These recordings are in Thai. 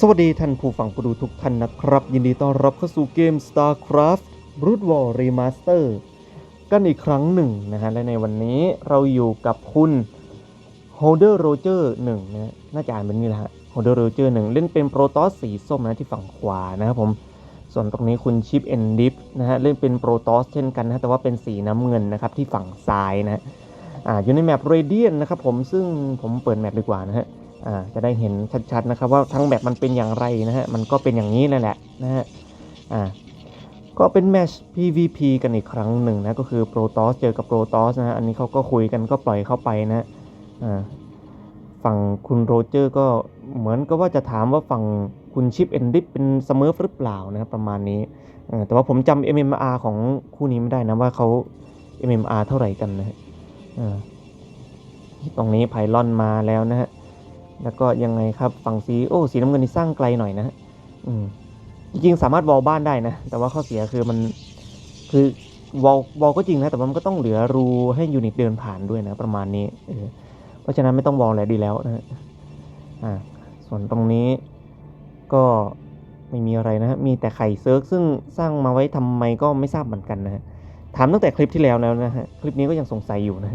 สวัสดีท่านผู้ฟังผู้ดูทุกท่านนะครับ ยินดีต้อนรับเข้าสู่เกม StarCraft Brood War Remaster กันอีกครั้งหนึ่งนะฮะและในวันนี้เราอยู่กับคุณ Holder Roger 1นะฮะน่าจะอ่านเป็นนี่แหละฮะ Holder Roger 1 เล่นเป็นโปรตอสสีส้มนะที่ฝั่งขวานะครับผม ส่วนตรงนี้คุณชิปเอนดิฟนะฮะเล่นเป็นโปรตอสเช่นกันนะแต่ว่าเป็นสีน้ำเงินนะครับที่ฝั่งซ้ายนะฮะอ่าอยู่ในแมป Radiant นะครับผมซึ่งผมเปิดแมปดีกว่านะฮะ จะได้เห็นชัดๆนะครับว่าทั้งแบบมันเป็นอย่างไรนะฮะมันก็เป็นอย่างนี้นั่นแหละนะฮะอ่าก็เป็นแมช PVP กันอีกครั้งหนึ่งนะก็คือโปรตอสเจอกับโปรตอสนะฮะอันนี้เขาก็คุยกันก็ปล่อยเข้าไปนะอ่าฝั่งคุณโรเจอร์ก็เหมือนกับว่าจะถามว่าฝั่งคุณชิปเอนดิปเป็นสมอร์ฟหรือเปล่านะครับประมาณนี้แต่ว่าผมจำ MMR ของคู่นี้ไม่ได้นะว่าเขา MMR เท่าไหร่กันนะฮะอ่ตรงนี้ไพลอนมาแล้วนะฮะ แล้วก็ยังไงครับฝั่งสีโอ้สีน้ำเงินนี่สร้างไกลหน่อยนะฮะอืมจริงๆสามารถวอลบ้านได้นะ แต่ว่าข้อเสียคือมันคือวอลวอลก็จริงนะ แต่ว่ามันก็ต้องเหลือรูให้ยูนิตเดินผ่านด้วยนะ ประมาณนี้เออเพราะฉะนั้นไม่ต้องวอลแหละดีแล้วนะฮะอ่าส่วนตรงนี้ก็ไม่มีอะไรนะมีแต่ไข่เซิร์กซึ่งสร้างมาไว้ทำไมก็ไม่ทราบเหมือนกันนะถามตั้งแต่คลิปที่แล้วแล้วนะฮะคลิปนี้ก็ยังสงสัยอยู่นะ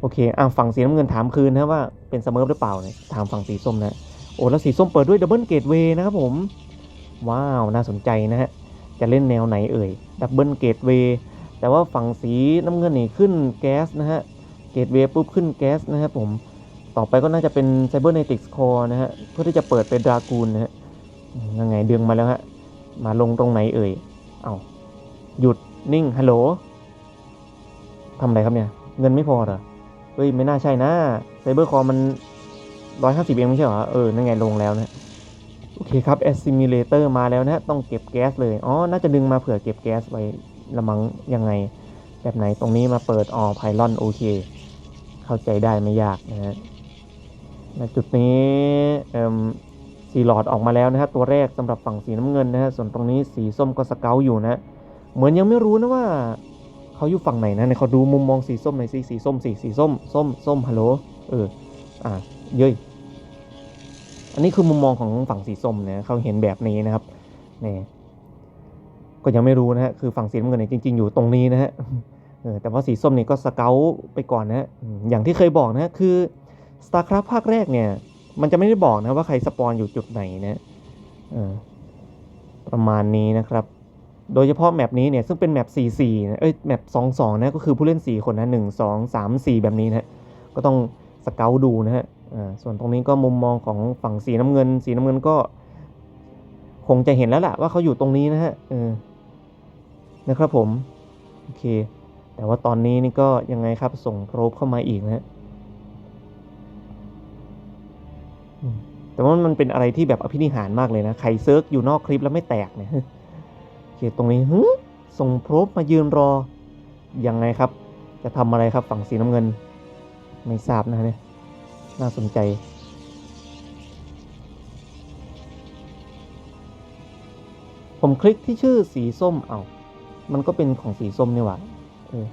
โอเคอะฝั่งสีน้ำเงินถามคืนนะว่าเป็นสเมิร์ฟหรือเปล่าเนี่ยถามฝั่งสีส้มนะโอ้แล้วสีส้มเปิดด้วยดับเบิลเกตเวย์นะครับผม ว้าวน่าสนใจนะฮะจะเล่นแนวไหนเอ่ยดับเบิลเกตเวย์แต่ว่าฝั่งสีน้ำเงินนี่ขึ้นแก๊สนะฮะเกตเวย์ปุ๊บขึ้นแก๊สนะครับผมต่อไปก็น่าจะเป็นไซเบอร์เนติกส์คอร์นะฮะเพื่อที่จะเปิดเป็นดรากูนนะฮะยังไงเดืองมาแล้วฮะมาลงตรงไหนเอ่ยเอาหยุดนิ่งฮัลโหลทำอะไรครับเนี่ย เงินไม่พอเหรอ เฮ้ยไม่น่าใช่นะไซเบอร์คอมันร้อยห้าสิบเองไม่ใช่เหรอ เออ นั่นไงลงแล้วนะ โอเคครับ assimilator มาแล้วนะ ต้องเก็บแก๊สเลย อ๋อ น่าจะดึงมาเผื่อเก็บแก๊สไว้ละมังยังไง แบบไหนตรงนี้มาเปิดอ๋อไพลอนโอเค เข้าใจได้ไม่ยากนะฮะจุดนี้เอ่มสีหลอดออกมาแล้วนะฮะตัวแรกสำหรับฝั่งสีน้ำเงินนะฮะส่วนตรงนี้สีส้มก็สเกลอยู่นะ เหมือนยังไม่รู้นะว่า เขาอยู่ฝั่งไหนนะเนี่ยเขาดูมุมมองสีส้มหน่อยสิสีส้มสีสีส้มส้มส้มฮัลโหลเอออ่าเย้ยอันนี้คือมุมมองของฝั่งสีส้มนะเขาเห็นแบบนี้นะครับนี่ก็ยังไม่รู้นะฮะคือฝั่งสีน้ำเงินเนี่ยจริง ๆอยู่ตรงนี้นะฮะเออแต่ว่าสีส้มเนี่ยก็สเกลไปก่อนนะฮะอย่างที่เคยบอกนะฮะคือ StarCraft ภาคแรกเนี่ย มันจะไม่ได้บอกนะว่าใครสปอนอยู่จุดไหนนะเออประมาณนี้นะครับ โดยเฉพาะแมปนี้เนี่ยซึ่งเป็นแมป 44นะเอ้ยแมป 22 นะก็คือผู้เล่น 4 คนนะ 1 2 3 4 แบบนี้นะก็ต้องสเกลดูนะฮะส่วนตรงนี้ก็มุมมองของฝั่งสีน้ำเงิน สีน้ำเงินก็ คงจะเห็นแล้วล่ะว่าเขาอยู่ตรงนี้นะฮะเออนะครับผม โอเค แต่ว่าตอนนี้นี่ก็ยังไงครับส่งโปรบเข้ามาอีกนะฮะแต่ว่ามันเป็นอะไรที่แบบอภินิหารมากเลยนะ ใครเซิร์กอยู่นอกคลิปแล้วไม่แตกเนี่ย เคตรงนี้ฮึส่งพรบมายืนรอ ยังไงครับ จะทำอะไรครับฝั่งสีน้ำเงิน ไม่ทราบนะเนี่ยน่าสนใจ ผมคลิกที่ชื่อสีส้มเอา้ามันก็เป็นของสีส้มนี่หว่าเออ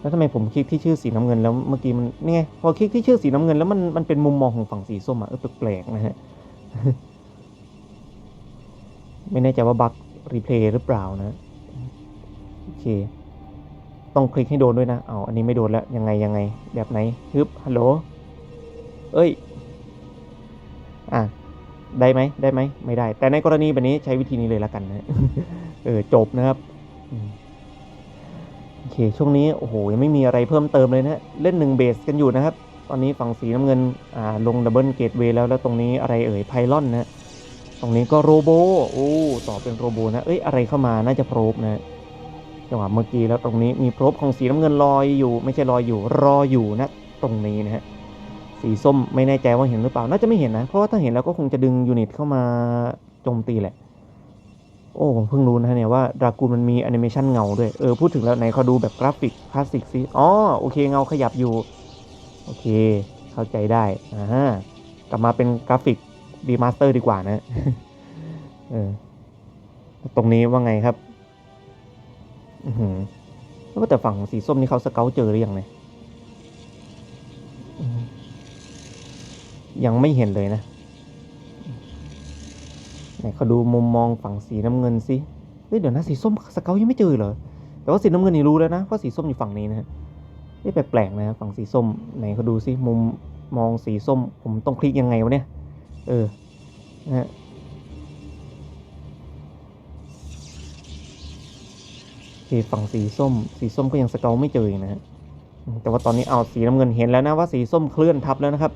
แล้วทำไมผมคลิกที่ชื่อสีน้ำเงินแล้วเมื่อกี้มันนี่ไงพอคลิกที่ชื่อสีน้ำเงินแล้วมันมันเป็นมุมมองของฝั่งสีส้มอะเออแปลกๆนะฮะ ไม่แน่ใจว่าบั๊ก รีเพลย์หรือเปล่านะ โอเค ต้องคลิกให้โดนด้วยนะเอาอันนี้ไม่โดนแล้ว ยังไงยังไง แบบไหนฮึบฮัลโหลเอ้ย อะ ได้ไหมได้ไหม ไม่ได้ แต่ในกรณีแบบนี้ใช้วิธีนี้เลยละกันนะเออจบนะครับโอเค ช่วงนี้ โอ้โหยังไม่มีอะไรเพิ่มเติมเลยนะเล่นหนึ่งเบสกันอยู่นะครับ ตอนนี้ฝั่งสีน้ำเงินอ่าลงดับเบิลเกตเวย์แล้วแล้วตรงนี้อะไรเอ่ยไพลอนนะ ตรงนี้ก็โรโบโอ้ต่อเป็นโรโบนะเอ้ยอะไรเข้ามาน่าจะโพรบนะจังหวะเมื่อกี้แล้วตรงนี้มีโพรบของสีน้ำเงินลอยอยู่ ไม่ใช่ลอยอยู่รออยู่นะ ตรงนี้นะฮะสีส้มไม่แน่ใจว่าเห็นหรือเปล่าน่าจะไม่เห็นนะ เพราะว่าถ้าเห็นแล้วก็คงจะดึงยูนิตเข้ามาโจมตีแหละ โอ้ผมเพิ่งรู้นะเนี่ยว่าดรากูมันมีแอนิเมชันเงาด้วยเออพูดถึงแล้วไหนเขาดูแบบกราฟิกคลาสสิกสิอ๋อโอเคเงาขยับอยู่โอเค เข้าใจได้อ่ากลับมาเป็นกราฟิก ดีมาสเตอร์ดีกว่านะเออตรงนี้ว่าไงครับ อือหือแล้วแต่ฝั่งสีส้มนี่เขาสเกลเจอหรือยังเนี่ยยังไม่เห็นเลยนะไหนเขาดูมุมมองฝั่งสีน้ำเงินสิเฮ้ยเดี๋ยวนะสีส้มสเกลยังไม่เจอเหรอ แต่ว่าสีน้ำเงินนี่รู้แล้วนะเพราะสีส้มอยู่ฝั่งนี้นะฮะนี่แปลกๆนะฝั่งสีส้มไหนเขาดูสิมุมมองสีส้มผมต้องคลิกยังไงวะเนี่ย เออนะฮะโอเคฝั่งสีส้ม สีส้มก็ยังสเกลไม่เจออีกนะฮะแต่ว่าตอนนี้เอาสีน้ำเงินเห็นแล้วนะว่าสีส้มเคลื่อนทับแล้วนะครับ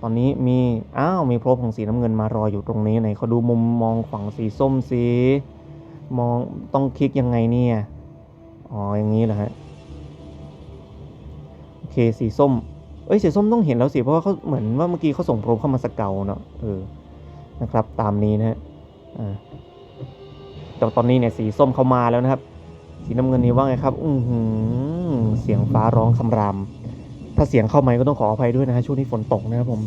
ตอนนี้มี อ้าว มีโพรบของสีน้ำเงินมารออยู่ตรงนี้ไหนเขาดูมุมมองฝั่งสีส้มสิมองต้องคลิกยังไงเนี่ย อ๋อ อย่างนี้เหรอฮะ โอเค สีส้ม เอ้ยสีส้มต้องเห็นแล้วสิเพราะว่าเขาเหมือนว่าเมื่อกี้เขาส่งโพรบเข้ามาสเกลเนาะเออนะครับ ตามนี้นะฮะอ่าแต่ตอนนี้เนี่ยสีส้มเข้ามาแล้วนะครับ สีน้ำเงินนี่ว่าไงครับ อือหือเสียงฟ้าร้องคำราม ถ้าเสียงเข้าไหมก็ต้องขออภัยด้วยนะฮะช่วงนี้ฝนตกนะครับผม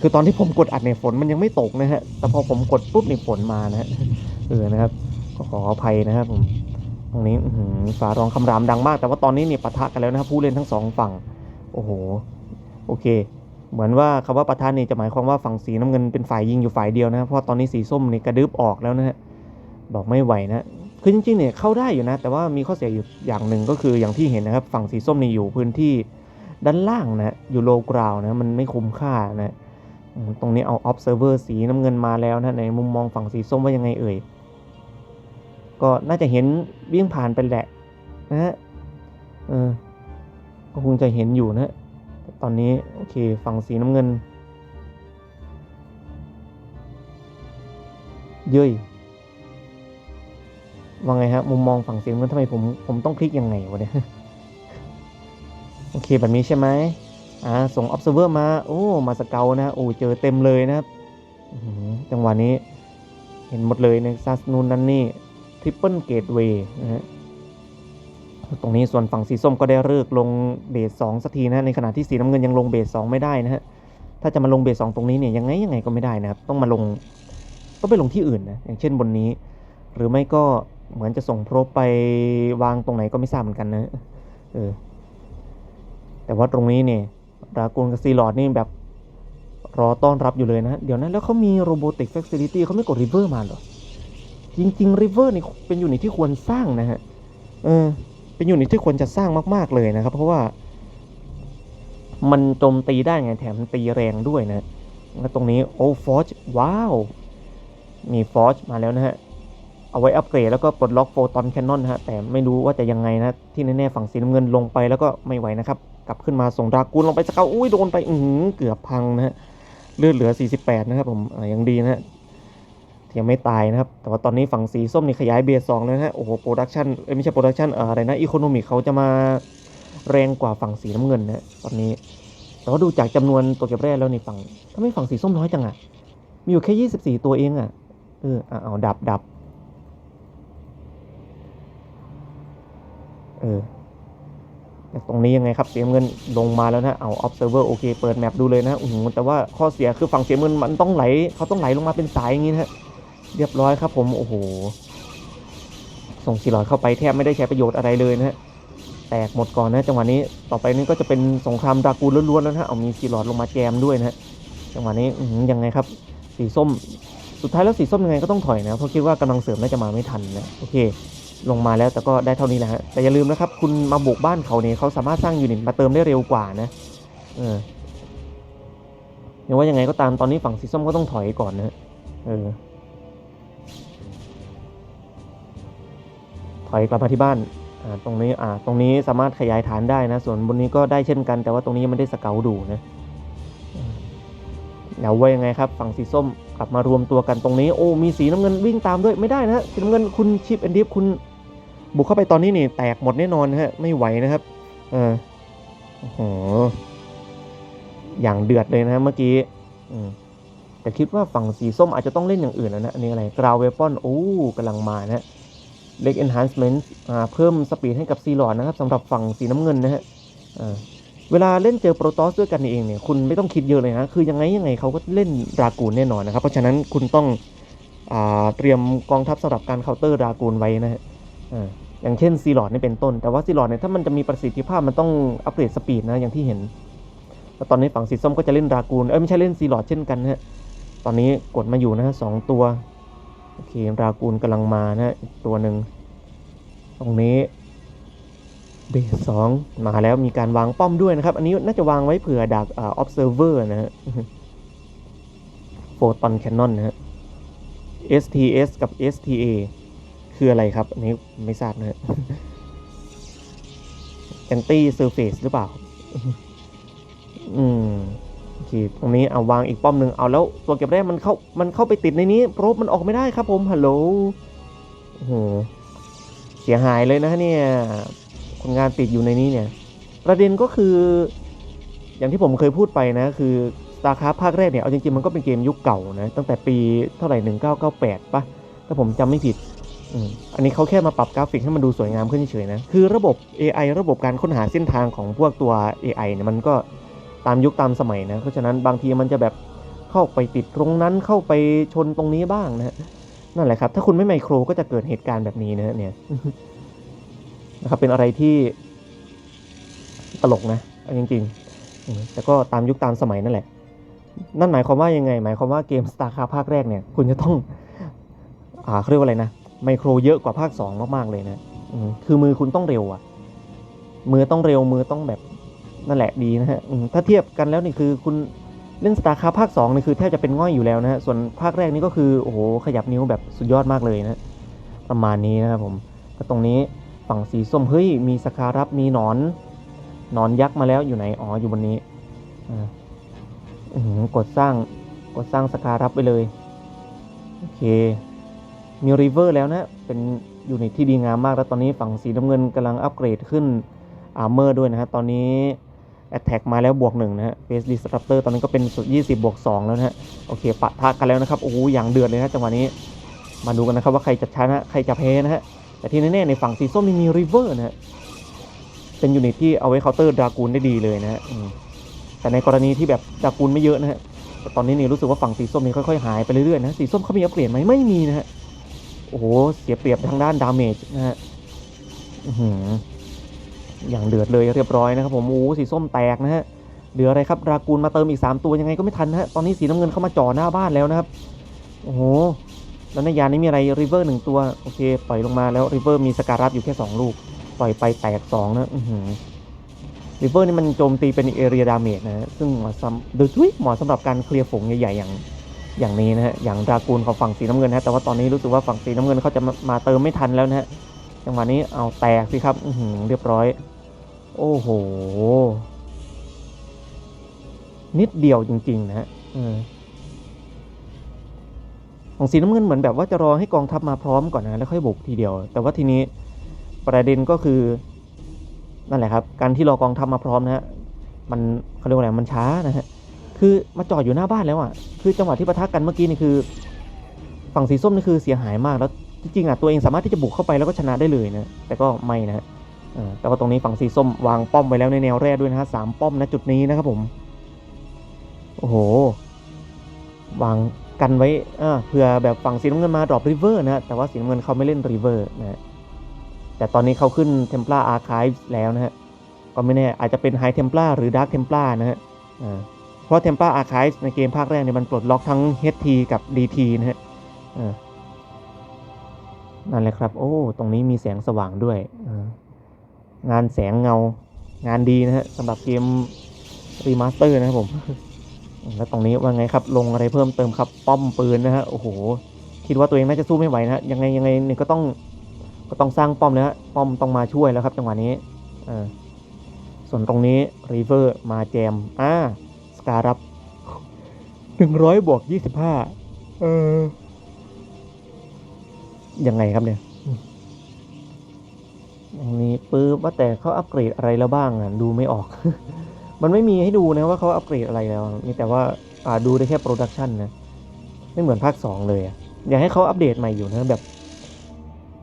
คือตอนที่ผมกดอัดเนี่ยฝนมันยังไม่ตกนะฮะแต่พอผมกดปุ๊บเนี่ยฝนมานะฮะเออนะครับก็ขออภัยนะครับผมตรงนี้อือฟ้าร้องคำรามดังมาก แต่ว่าตอนนี้เนี่ยปะทะกันแล้วนะครับผู้เล่นทั้งสองฝั่ง โอ้โห โอเค เหมือนว่าคำว่าปะทะนี่จะหมายความว่าฝั่งสีน้ำเงินเป็นฝ่ายยิงอยู่ฝ่ายเดียวนะครับเพราะตอนนี้สีส้มนี่กระดึบออกแล้วนะฮะ บอกไม่ไหวนะ คือจริงๆเนี่ยเข้าได้อยู่นะ แต่ว่ามีข้อเสียอยู่อย่างหนึ่งก็คืออย่างที่เห็นนะครับ ฝั่งสีส้มนี่อยู่พื้นที่ด้านล่างนะอยู่โลกราวนะ มันไม่คุ้มค่านะ ตรงนี้เอา observer สีน้ำเงินมาแล้วนะ ในมุมมองฝั่งสีส้มว่ายังไงเอ่ย ก็น่าจะเห็นวิ่งผ่านไปแหละนะฮะ เออ ก็คงจะเห็นอยู่นะแต่ตอนนี้โอเคฝั่งสีน้ำเงิน เย้ยว่าไงฮะมุมมองฝั่งสียงมันทำไมผมผมต้องคลิกยังไงวะเนี่ยโอเคแบบนี้ใช่ไหมอ่าส่ง observer มา โอ้ มาสเกลนะ โอ้เจอเต็มเลยนะครับจังหวะนี้เห็นหมดเลยในซัสนูนนั่นนี่ทริปเปิลเกตเวย์นะฮะ ตรงนี้ส่วนฝั่งสีส้มก็ได้เลิกลงเบสสองสักทีนะในขณะที่สีน้ำเงินยังลงเบสสองไม่ได้นะฮะถ้าจะมาลงเบสสองตรงนี้เนี่ยยังไงยังไงก็ไม่ได้นะครับต้องมาลงต้องไปลงที่อื่นนะอย่างเช่นบนนี้ หรือไม่ก็เหมือนจะส่งโพรบไปวางตรงไหนก็ไม่ทราบเหมือนกันนะเออแต่ว่าตรงนี้เนี่ยดรากูนกับซีลอดนี่แบบรอต้อนรับอยู่เลยนะ เดี๋ยวนะแล้วเขามีโรบอติก f ฟ c ซิลิตี้เขาไม่กดริเวอร์มาหรอ จริงๆริเวอร์นี่เป็นอยูนิตที่ควรสร้างนะฮะ เออ เป็นยูนิตที่ควรจะสร้างมาก ๆ เลยนะครับ เพราะว่า มันโจมตีได้ไงแถมตีแรงด้วยนะแล้วตรงนี้โอ้ฟอร์จว้าว มีฟอร์จมาแล้วนะฮะ เอาไว้อัปเกรดแล้วก็ปลดล็อกโฟตอนแคนนอนฮะ แต่ไม่รู้ว่าจะยังไงนะ ที่แน่ๆฝั่งสีน้ำเงินลงไปแล้วก็ไม่ไหวนะครับ กลับขึ้นมาส่งดรากูนลงไปสเกาอุ้ยโดนไป อือเกือบพังนะฮะเลือดเหลือ 48 นะครับผมยังดีนะฮะ ยังไม่ตายนะครับ แต่ว่าตอนนี้ฝั่งสีส้มนี่ขยายเบสสองแล้วนะฮะโอ้โหโปรดักชันเอ้ยไม่ใช่โปรดักชันอะไรนะอีโคโนมิกเขาจะมาแรงกว่าฝั่งสีน้ำเงินนะตอนนี้ แต่ว่าดูจากจำนวนตัวเก็บแร่แล้วนี่ฝั่งทำไมฝั่งสีส้มน้อยจังอะมีอยู่แค่24ตัวเองอะเอออะเอาดับดับเออแต่ตรงนี้ยังไงครับเสียเงินลงมาแล้วนะ เอา observer โอเค เปิดแมปดูเลยนะโอ้โหแต่ว่าข้อเสียคือฝั่งเสียเงินมันต้องไหล เขาต้องไหลลงมาเป็นสายอย่างนี้นะ เรียบร้อยครับผมโอ้โห ส่งซีลอดเข้าไปแทบไม่ได้ใช้ประโยชน์อะไรเลยนะฮะแตกหมดก่อนนะจังหวะนี้ต่อไปนี้ก็จะเป็นสงครามดรากูนล้วนๆแล้วนะฮะเอามีซีลอดลงมาแจมด้วยนะฮะจังหวะนี้ยังไงครับ สีส้มสุดท้ายแล้วสีส้มยังไงก็ต้องถอยนะเพราะคิดว่ากำลังเสริมน่าจะมาไม่ทันนะโอเค ลงมาแล้วแต่ก็ได้เท่านี้แหละฮะแต่อย่าลืมนะครับ คุณมาบุกบ้านเขาเนี่ยเขาสามารถสร้างยูนิตมาเติมได้เร็วกว่านะเออยังว่ายังไงก็ตามตอนนี้ฝั่งสีส้มก็ต้องถอยก่อนนะเออ อยกลับมาที่บ้านตรงนี้อ่าตรงนี้สามารถขยายฐานได้นะ ส่วนบนนี้ก็ได้เช่นกัน แต่ว่าตรงนี้ยังไม่ได้สเกลดูนะอืมแล้วว่ายังไงครับ ฝั่งสีส้มกลับมารวมตัวกันตรงนี้ โอ้มีสีน้ำเงินวิ่งตามด้วยไม่ได้นะสีน้ำเงินคุณชิปแอนดิฟคุณบุกเข้าไปตอนนี้นี่แตกหมดแน่นอนฮะไม่ไหวนะครับเออโอ้โหอย่างเดือดเลยนะเมื่อกี้แต่คิดว่าฝั่งสีส้มอาจจะต้องเล่นอย่างอื่นแล้วนะอันนี้อะไรกราวเวปอนโอ้กำลังมานะฮะ เล็ก enhancement อ่าเพิ่มสปีดให้กับซีหลอดนะครับสำหรับฝั่งสีน้ำเงินนะฮะอ่าเวลาเล่นเจอโปรตอสด้วยกันเองเนี่ยคุณไม่ต้องคิดเยอะเลยนะคือยังไงยังไงเขาก็เล่นดรากูนแน่นอนนะครับ เพราะฉะนั้นคุณต้องอ่าเตรียมกองทัพสำหรับการเคาน์เตอร์ดรากูนไว้นะฮะอ่าอย่างเช่นซีหลอดนี่เป็นต้น แต่ว่าซีหลอดเนี่ยถ้ามันจะมีประสิทธิภาพมันต้องอัปเกรดสปีดนะอย่างที่เห็นแล้วตอนนี้ฝั่งสีส้มก็จะเล่นดรากูนเอ้ยไม่ใช่เล่นซีหลอดเช่นกันนะฮะตอนนี้กดมาอยู่นะฮะสองตัว อเครากูลกำลังมานะอีกตัวหนึ่งตรงนี้เบสสองมาแล้วมีการวางป้อมด้วยนะครับ อันนี้น่าจะวางไว้เผื่อดักอ่า observer นะฮะโฟตอนแคนนอนนะฮะ STS กับ STA คืออะไรครับ อันนี้ไม่ทราบนะฮะ anti surface หรือเปล่า อืม ตรงนี้เอาวางอีกป้อมหนึ่งเอาแล้วตัวเก็บแรกมันเข้ามันเข้าไปติดในนี้โปรบมันออกไม่ได้ครับผมฮัลโหลโอ้โหเสียหายเลยนะเนี่ยคนงานติดอยู่ในนี้เนี่ย ประเด็นก็คือ อย่างที่ผมเคยพูดไปนะ คือ StarCraft ภาคแรกเนี่ย เอาจริงๆ มันก็เป็นเกมยุคเก่านะ ตั้งแต่ปีเท่าไหร่ 1998ป่ะ ถ้าผมจำไม่ผิดอันนี้เขาแค่มาปรับกราฟิกให้มันดูสวยงามขึ้นเฉยๆนะ คือระบบ AI ระบบการค้นหาเส้นทางของพวกตัว AI เนี่ยมันก็ ตามยุคตามสมัยนะ เพราะฉะนั้นบางทีมันจะแบบเข้าไปติดตรงนั้นเข้าไปชนตรงนี้บ้างนะนั่นแหละครับ ถ้าคุณไม่ไมโครก็จะเกิดเหตุการณ์แบบนี้นะเนี่ยนะครับเป็นอะไรที่ตลกนะจริงๆแต่ก็ตามยุคตามสมัยนั่นแหละ นั่นหมายความว่ายังไง หมายความว่าเกม StarCraft ภาคแรกเนี่ย คุณจะต้องอ่าเรียกว่าอะไรนะไมโครเยอะกว่าภาค 2 มาก ๆ เลยนะคือมือคุณต้องเร็วอะมือต้องเร็วมือต้องแบบ นั่นแหละดีนะฮะถ้าเทียบกันแล้วนี่คือคุณเล่น StarCraft ภาค2นี่คือแทบจะเป็นง่อยอยู่แล้วนะฮะส่วนภาคแรกนี่ก็คือโอ้โหขยับนิ้วแบบสุดยอดมากเลยนะประมาณนี้นะครับผมก็ตรงนี้ฝั่งสีส้มเฮ้ยมีสคารับมีหนอนหนอนยักษ์มาแล้วอยู่ไหนอ๋ออยู่บนนี้อ่าหือกดสร้างกดสร้างสคารับไปเลยโอเคมีริเวอร์แล้วนะเป็นยูนิตที่ดีงามมากแล้วตอนนี้ฝั่งสีน้ำเงินกำลังอัปเกรดขึ้นอาร์เมอร์ด้วยนะฮะตอนนี้ Attack มาแล้วบวกหนึ่งนะฮะ Face Disruptor ตอนนี้นก็เป็นสุด20 บวก 2 แล้วนะฮะ โอเค ปะทะกันแล้วนะครับ โอ้โห อย่างเดือดเลยนะจังหวะนี้ มาดูกันนะครับว่าใครจะชนะ ใครจะแพ้นะฮะ แต่ที่แน่ๆในฝั่งสีส้มนี่มีริเวอร์นะฮะ เป็นยูนิตที่เอาไว้เคาน์เตอร์ดากูลได้ดีเลยนะฮะแต่ในกรณีที่แบบดากูลไม่เยอะนะฮะตอนนี้นี่รู้สึกว่าฝั่งสีส้มนี่ค่อยๆหายไปเรื่อยๆนะ สีส้มเขามีอัปเกรดไหมไม่มีนะฮะ โอ้โห เสียเปรียบทางด้านดาเมจนะฮะ อือหือ อย่างเดือดเลยเรียบร้อยนะครับผมโอ้โหสีส้มแตกนะฮะเหลืออะไรครับรากูลมาเติมอีก 3 ตัวยังไงก็ไม่ทันนะฮะตอนนี้สีน้ำเงินเข้ามาจ่อหน้าบ้านแล้วนะครับโอ้โหแล้วในยานนี้มีอะไรริเวอร์หนึ่งตัวโอเคปล่อยลงมาแล้วริเวอร์มีสการัอยู่แค่ 2 ลูก ปล่อยไปแตก 2 นะอือหือริเวอร์นี่มันโจมตีเป็นเอเรียดาเมจนะฮะซึ่งเหมาะสำโดยทุยเหมาะสำหรับการเคลียร์ฝูงใหญ่ๆอย่างอย่างนี้นะฮะอย่างรากูลของฝั่งสีน้ำเงินนะฮะแต่ว่าตอนนี้รู้สึกว่าฝั่งสีน้ำเงินเขาจะมามาเติมไม่ทันแล้วนะฮะจังหวะนี้เอาแตกสิครับอือหือเรียบร้อย โอ้โห นิดเดียวจริง ๆ นะฮะเออของสีน้ำเงินเหมือนแบบว่าจะรอให้กองทัพมาพร้อมก่อนนะแล้วค่อยบุกทีเดียว แต่ว่าทีนี้ประเด็นก็คือ นั่นแหละครับ การที่รอกองทัพมาพร้อมนะฮะมันเขาเรียกว่าอะไรมันช้านะฮะคือมาจอดอยู่หน้าบ้านแล้วอะ คือจังหวะที่ปะทะกันเมื่อกี้นี่คือ ฝั่งสีส้มนี่คือเสียหายมากแล้วจริงๆอะตัวเองสามารถที่จะบุกเข้าไปแล้วก็ชนะได้เลยนะแต่ก็ไม่นะฮะ แต่ว่าตรงนี้ฝั่งสีส้มวางป้อมไว้แล้วในแนวแรกด้วยนะฮะสามป้อมนะจุดนี้นะครับผม โอ้โห วางกันไว้เผื่อแบบฝั่งสีน้ำเงินมาดรอปริเวอร์นะ แต่ว่าสีน้ำเงินเขาไม่เล่นริเวอร์นะฮะแต่ตอนนี้เขาขึ้นเทม p ล a อาร์ค v ์แล้วนะฮะ ก็ไม่แน่อาจจะเป็นไฮเทม p ล a หรือดาร์ k เทม p ล a นะฮะเพราะเทม p ล a อาร์ค v ์ในเกมภาคแรกเนี่ยมันปลดล็อกทั้ง HT กับ DT นะฮะนั่นแหละครับ โอ้ ตรงนี้มีแสงสว่างด้วยอ่า งานแสงเงางานดีนะฮะสำหรับเกมรีมาสเตอร์นะครับผม แล้วตรงนี้ว่าไงครับ ลงอะไรเพิ่มเติมครับ ป้อมปืนนะฮะ โอ้โห คิดว่าตัวเองน่าจะสู้ไม่ไหวนะฮะ ยังไงยังไงเนี่ยก็ต้องก็ต้องสร้างป้อมนะฮะป้อมต้องมาช่วยแล้วครับ จังหวะนี้อ่าส่วนตรงนี้รีเวอร์มาแจม อ่า สการับหนึ่งร้อยบวกยี่สิบห้าเออ ยังไงครับเนี่ย อย่างนี้ปื๊บว่าแต่เขาอัปเกรดอะไรแล้วบ้างอะดูไม่ออก มันไม่มีให้ดูนะว่าเขาอัปเกรดอะไรแล้วมีแต่ว่าอ่าดูได้แค่โปรดักชันนะไม่เหมือนภาค 2 เลยอะอยากให้เขาอัปเดตใหม่อยู่นะแบบ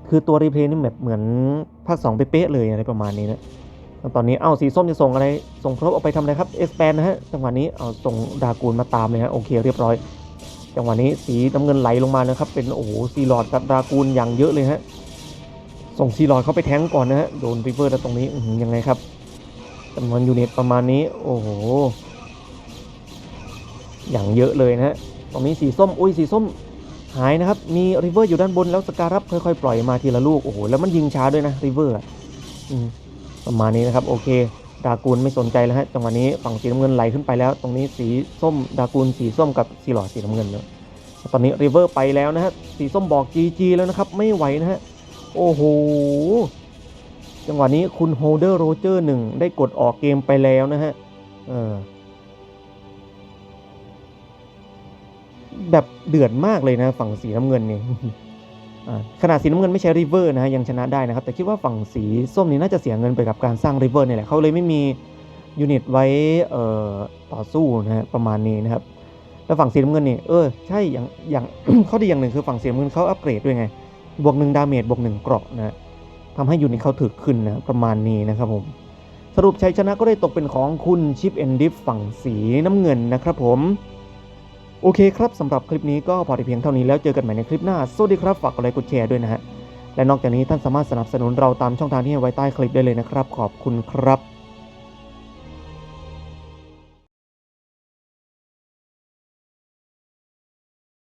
คือตัวรีเพลย์นี่แบบเหมือนภาค 2 เป๊ะเลยอะไรประมาณนี้นะตอนนี้เอ้าสีส้มจะส่งอะไร ส่งครบเอาไปทำอะไรครับเอสแปนนะฮะจังหวะนี้เอาส่งดากูลมาตามเลยฮะโอเคเรียบร้อย จังหวะนี้สีน้ำเงินไหลลงมานะครับ เป็นโอ้โหซีลอดกับดากูลอย่างเยอะเลยฮะ ส่งซีลอดเข้าไปแทงก่อนนะฮะโดนริเวอร์แล้วตรงนี้ยังไงครับจำนวนยูนิตประมาณนี้ โอ้โห อย่างเยอะเลยนะฮะตรงนี้สีส้ม อุ้ยสีส้มหายนะครับ มีริเวอร์อยู่ด้านบนแล้วสการัปค่อยๆ ปล่อยมาทีละลูก โอ้โห แล้วมันยิงช้าด้วยนะริเวอร์ประมาณนี้นะครับ โอเค ดากูลไม่สนใจแล้วฮะ จังหวะนี้ฝั่งสีน้ำเงินไหลขึ้นไปแล้ว ตรงนี้สีส้ม ดากูลสีส้มกับสีหลอดสีน้ำเงินเนาะตอนนี้ริเวอร์ไปแล้วนะฮะ สีส้มบอก GG แล้วนะครับ ไม่ไหวนะฮะ โอ้โห จังหวะนี้คุณโฮเดอร์โรเจอร์หนึ่งได้กดออกเกมไปแล้วนะฮะ เออ แบบเดือดมากเลยนะ ฝั่งสีน้ำเงินเนี่ยขนาดสีน้ำเงินไม่ใช้ริเวอร์นะฮะยังชนะได้นะครับ แต่คิดว่าฝั่งสีส้มนี่น่าจะเสียเงินไปกับการสร้างริเวอร์นี่แหละเขาเลยไม่มียูนิตไว้ต่อสู้นะฮะประมาณนี้นะครับ แล้วฝั่งสีน้ำเงินนี่เออใช่อย่างอย่างข้อดีอย่างหนึ่งคือฝั่งสีน้ำเงินเขาอัปเกรดด้วยไง บวกหนึ่งดาเมจบวกหนึ่งเกราะนะฮะทำให้ยูนิตเขาถึกขึ้นนะประมาณนี้นะครับผม สรุปชัยชนะก็ได้ตกเป็นของคุณชิปเอนดิฟฝั่งสีน้ำเงินนะครับผมโอเคครับสำหรับคลิปนี้ก็พอแต่เพียงเท่านี้แล้วเจอกันใหม่ในคลิปหน้า สวัสดีครับ ฝากกดไลค์กดแชร์ด้วยนะฮะ และนอกจากนี้ท่านสามารถสนับสนุนเราตามช่องทางที่ให้ไว้ใต้คลิปได้เลยนะครับ ขอบคุณครับ